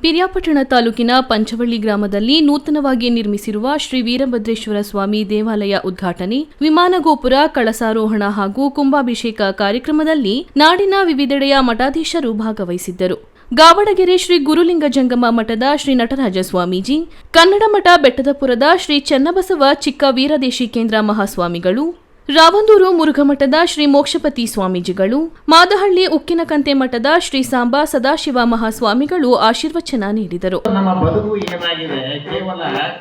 ಪಿರಿಯಾಪಟ್ಟಣ ತಾಲೂಕಿನ ಪಂಚವಳ್ಳಿ ಗ್ರಾಮದಲ್ಲಿ ನೂತನವಾಗಿ ನಿರ್ಮಿಸಿರುವ ಶ್ರೀ ವೀರಭದ್ರೇಶ್ವರ ಸ್ವಾಮಿ ದೇವಾಲಯ ಉದ್ಘಾಟನೆ, ವಿಮಾನ ಗೋಪುರ, ಕಳಸಾರೋಹಣ ಹಾಗೂ ಕುಂಭಾಭಿಷೇಕ ಕಾರ್ಯಕ್ರಮದಲ್ಲಿ ನಾಡಿನ ವಿವಿಧೆಡೆಯ ಮಠಾಧೀಶರು ಭಾಗವಹಿಸಿದ್ದರು. ಗಾವಡಗೆರೆ ಶ್ರೀ ಗುರುಲಿಂಗ ಜಂಗಮ ಮಠದ ಶ್ರೀ ನಟರಾಜ ಸ್ವಾಮೀಜಿ, ಕನ್ನಡ ಮಠ ಬೆಟ್ಟದಪುರದ ಶ್ರೀ ಚನ್ನಬಸವ ಚಿಕ್ಕ ವೀರದೇಶಿ ಕೇಂದ್ರ ಮಹಾಸ್ವಾಮಿಗಳು ರಾವಂದೂರು ಮುರುಘಮಠದ ಶ್ರೀ ಮೋಕ್ಷಪತಿ ಸ್ವಾಮೀಜಿಗಳು, ಮಾದಹಳ್ಳಿ ಉಕ್ಕಿನಕಂತೆ ಮಠದ ಶ್ರೀ ಸಾಂಬಾ ಸದಾಶಿವ ಮಹಾಸ್ವಾಮಿಗಳು ಆಶೀರ್ವಚನ ನೀಡಿದರು. ನಮ್ಮ ಬದುಕು ಏನಾಗಿದೆ? ಕೇವಲ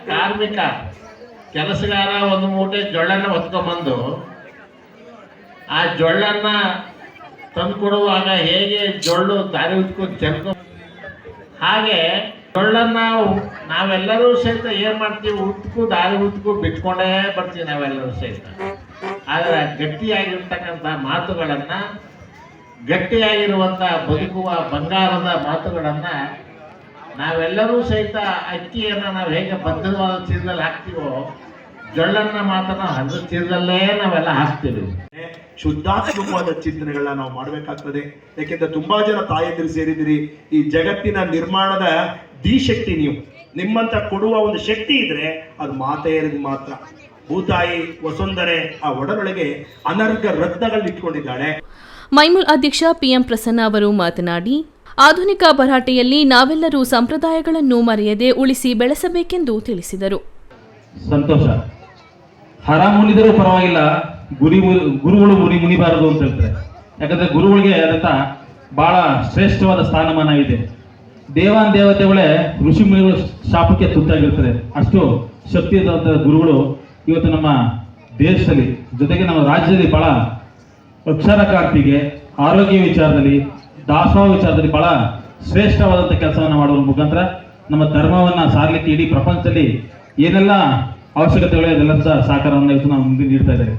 ಕಾರ್ಮಿಕ ಕೆಲಸಗಾರ ಒಂದು ಮೂಟೆ ಜೊಳ್ಳನ್ನ ಹೊತ್ಕೊಂಡ್ಬಂದು ಆ ಜೊಳ್ಳನ್ನ ತಂದ್ಕೊಡುವಾಗ ಹೇಗೆ ಜೊಳ್ಳು ದಾರಿ ಉತ್ಕೊಂಡು ಹಾಗೆ ಜೊಳ್ಳನ್ನ ನಾವೆಲ್ಲರೂ ಸಹಿತ ಏನ್ ಮಾಡ್ತೀವಿ? ಉತ್ಕು, ದಾರಿ ಉತ್ಕು, ಬಿಟ್ಕೊಂಡೇ ಬರ್ತೀವಿ ನಾವೆಲ್ಲರೂ ಸಹಿತ. ಆದ್ರೆ ಗಟ್ಟಿಯಾಗಿರ್ತಕ್ಕಂಥ ಮಾತುಗಳನ್ನ ಗಟ್ಟಿಯಾಗಿರುವಂತ ಬದುಕುವ ಬಂಗಾರದ ಮಾತುಗಳನ್ನ ನಾವೆಲ್ಲರೂ ಸಹಿತ ಅಕ್ಕಿಯನ್ನ ನಾವು ಹೇಗೆ ಭದ್ರವಾದ ಚೀಲದಲ್ಲಿ ಹಾಕ್ತೀವೋ, ಜೊಳ್ಳನ್ನ ಮಾತ್ರ ಹಸಿರು ಚೀಲದಲ್ಲೇ ನಾವೆಲ್ಲ ಹಾಕ್ತೀವಿ. ಶುದ್ಧಾತ್ಮಕವಾದ ಚಿಂತನೆಗಳನ್ನ ನಾವು ಮಾಡಬೇಕಾಗ್ತದೆ. ಯಾಕೆಂದ್ರೆ ತುಂಬಾ ಜನ ತಾಯಂದಿರು ಸೇರಿದಿರಿ ಈ ಜಗತ್ತಿನ ನಿರ್ಮಾಣದ ದಿ ಶಕ್ತಿ ನೀವು. ನಿಮ್ಮಂತ ಕೊಡುವ ಒಂದು ಶಕ್ತಿ ಇದ್ರೆ ಅದು ಮಾತೆಯರಿಗೆ ಮಾತ್ರ. ಭೂತಾಯಿ ವಸುಂಧರೆ ಆ ಒಡನೊಳಗೆ ಅನರ್ಘ ರತ್ನಗಳನ್ನ ಇಟ್ಕೊಂಡಿದ್ದಾಳೆ ಮೈಮೂಲ್ ಅಧ್ಯಕ್ಷ ಪಿಎಂ ಪ್ರಸನ್ನ ಅವರು ಮಾತನಾಡಿ ಆಧುನಿಕ ಭರಾಟೆಯಲ್ಲಿ ನಾವೆಲ್ಲರೂ ಸಂಪ್ರದಾಯಗಳನ್ನು ಮರೆಯದೆ ಉಳಿಸಿ ಬೆಳೆಸಬೇಕೆಂದು ತಿಳಿಸಿದರು. ಸಂತೋಷ. ಹರ ಮುನಿದರೂ ಪರವಾಗಿಲ್ಲ ಗುರಿ ಗುರುಗಳು ಮುನಿ ಮುನಿಬಾರದು ಅಂತ ಹೇಳ್ತಾರೆ. ಯಾಕಂದ್ರೆ ಗುರುಗಳಿಗೆ ಅದಂತ ಬಹಳ ಶ್ರೇಷ್ಠವಾದ ಸ್ಥಾನಮಾನ ಇದೆ ದೇವಾನ್ ದೇವತೆಗಳೇ ಋಷಿ ಮುನಿಗಳು ಶಾಪಕ್ಕೆ ತುತ್ತಾಗಿರ್ತಾರೆ. ಅಷ್ಟು ಶಕ್ತಿ ಗುರುಗಳು ಇವತ್ತು ನಮ್ಮ ದೇಶದಲ್ಲಿ, ಜೊತೆಗೆ ನಮ್ಮ ರಾಜ್ಯದಲ್ಲಿ ಬಹಳ ಅಕ್ಷರ ಕ್ರಾಂತಿಗೆ ಆರೋಗ್ಯ ವಿಚಾರದಲ್ಲಿ, ದಾಸೋಹ ವಿಚಾರದಲ್ಲಿ ಬಹಳ ಶ್ರೇಷ್ಠವಾದಂಥ ಕೆಲಸವನ್ನು ಮಾಡುವ ಮುಖಾಂತರ ನಮ್ಮ ಧರ್ಮವನ್ನ ಸಾರಲಿಕ್ಕೆ ಇಡೀ ಪ್ರಪಂಚದಲ್ಲಿ ಏನೆಲ್ಲ ಅವಶ್ಯಕತೆಗಳು ಅದೆಲ್ಲ ಸಹ ಸಹಕಾರವನ್ನು ಇವತ್ತು ನಾವು ಮುಂದೆ ನೀಡ್ತಾ ಇದ್ದೇವೆ.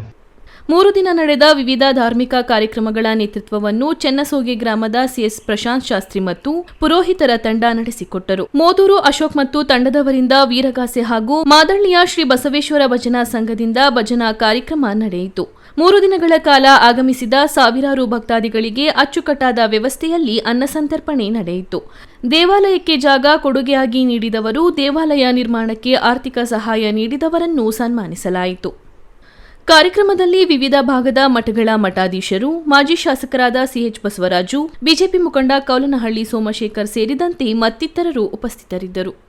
ಮೂರು ದಿನ ನಡೆದ ವಿವಿಧ ಧಾರ್ಮಿಕ ಕಾರ್ಯಕ್ರಮಗಳ ನೇತೃತ್ವವನ್ನು ಚೆನ್ನಸೋಗಿ ಗ್ರಾಮದ ಸಿಎಸ್ ಪ್ರಶಾಂತ್ ಶಾಸ್ತ್ರಿ ಮತ್ತು ಪುರೋಹಿತರ ತಂಡ ನಡೆಸಿಕೊಟ್ಟರು. ಮೋದೂರು ಅಶೋಕ್ ಮತ್ತು ತಂಡದವರಿಂದ ವೀರಗಾಸೆ ಹಾಗೂ ಮಾದಳ್ಳಿಯ ಶ್ರೀ ಬಸವೇಶ್ವರ ಭಜನಾ ಸಂಘದಿಂದ ಭಜನಾ ಕಾರ್ಯಕ್ರಮ ನಡೆಯಿತು. ಮೂರು ದಿನಗಳ ಕಾಲ ಆಗಮಿಸಿದ ಸಾವಿರಾರು ಭಕ್ತಾದಿಗಳಿಗೆ ಅಚ್ಚುಕಟ್ಟಾದ ವ್ಯವಸ್ಥೆಯಲ್ಲಿ ಅನ್ನಸಂತರ್ಪಣೆ ನಡೆಯಿತು. ದೇವಾಲಯಕ್ಕೆ ಜಾಗ ಕೊಡುಗೆಯಾಗಿ ನೀಡಿದವರು ದೇವಾಲಯ ನಿರ್ಮಾಣಕ್ಕೆ ಆರ್ಥಿಕ ಸಹಾಯ ನೀಡಿದವರನ್ನು ಸನ್ಮಾನಿಸಲಾಯಿತು. ಕಾರ್ಯಕ್ರಮದಲ್ಲಿ ವಿವಿಧ ಭಾಗದ ಮಠಗಳ ಮಠಾಧೀಶರು, ಮಾಜಿ ಶಾಸಕರಾದ ಸಿಎಚ್ ಬಸವರಾಜು, ಬಿಜೆಪಿ ಮುಖಂಡ ಕೌಲನಹಳ್ಳಿ ಸೋಮಶೇಖರ್ ಸೇರಿದಂತೆ ಮತ್ತಿತರರು ಉಪಸ್ಥಿತರಿದ್ದರು.